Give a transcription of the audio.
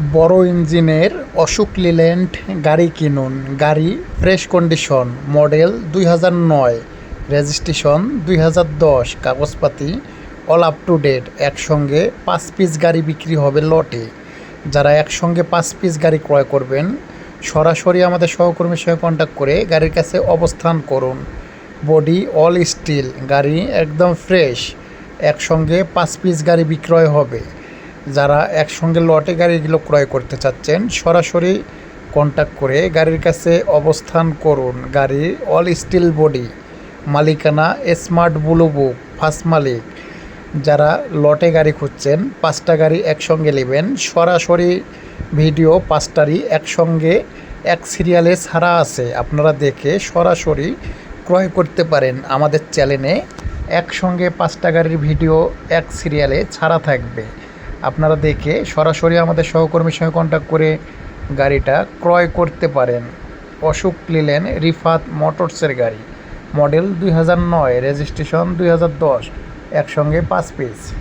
বড় ইঞ্জিনের অশোক লিল্যান্ড গাড়ি কিনুন। গাড়ি, ফ্রেশ কন্ডিশন, মডেল দুই হাজার নয়, রেজিস্ট্রেশন দুই হাজার দশ, কাগজপাতি, অল আপ টু ডেট, একসঙ্গে পাঁচ পিস গাড়ি বিক্রি হবে লটে। যারা একসঙ্গে পাঁচ পিস গাড়ি ক্রয় করবেন, সরাসরি আমাদের সহকর্মীর সঙ্গে কন্ট্যাক্ট করে গাড়ির কাছে অবস্থান করুন। বডি অল স্টিল, গাড়ি একদম ফ্রেশ, একসঙ্গে পাঁচ পিস গাড়ি বিক্রয় হবে। যারা একসঙ্গে লটে গাড়িগুলো ক্রয় করতে চাচ্ছেন, সরাসরি কন্ট্যাক্ট করে গাড়ির কাছে অবস্থান করুন। গাড়ির অল স্টিল বডি মালিকানা স্মার্ট ব্লু বুক ফার্স্ট মালিক। যারা লটে গাড়ি খুঁজছেন, পাঁচটা গাড়ি একসঙ্গে নেবেন। সরাসরি ভিডিও পাঁচটারই একসঙ্গে এক সিরিয়ালে ছাড়া আছে। আপনারা দেখে সরাসরি ক্রয় করতে পারেন। আমাদের চ্যানেলে একসঙ্গে পাঁচটা গাড়ির ভিডিও এক সিরিয়ালে ছাড়া থাকবে। আপনারা দেখে সরাসরি আমাদের সহকর্মীর সঙ্গে কন্ট্যাক্ট করে গাড়িটা ক্রয় করতে পারেন। অশোক লিলেন, রিফাত মোটরসের গাড়ি। মডেল দুই হাজার নয় রেজিস্ট্রেশন দুই হাজার দশ, একসঙ্গে পাঁচ পিস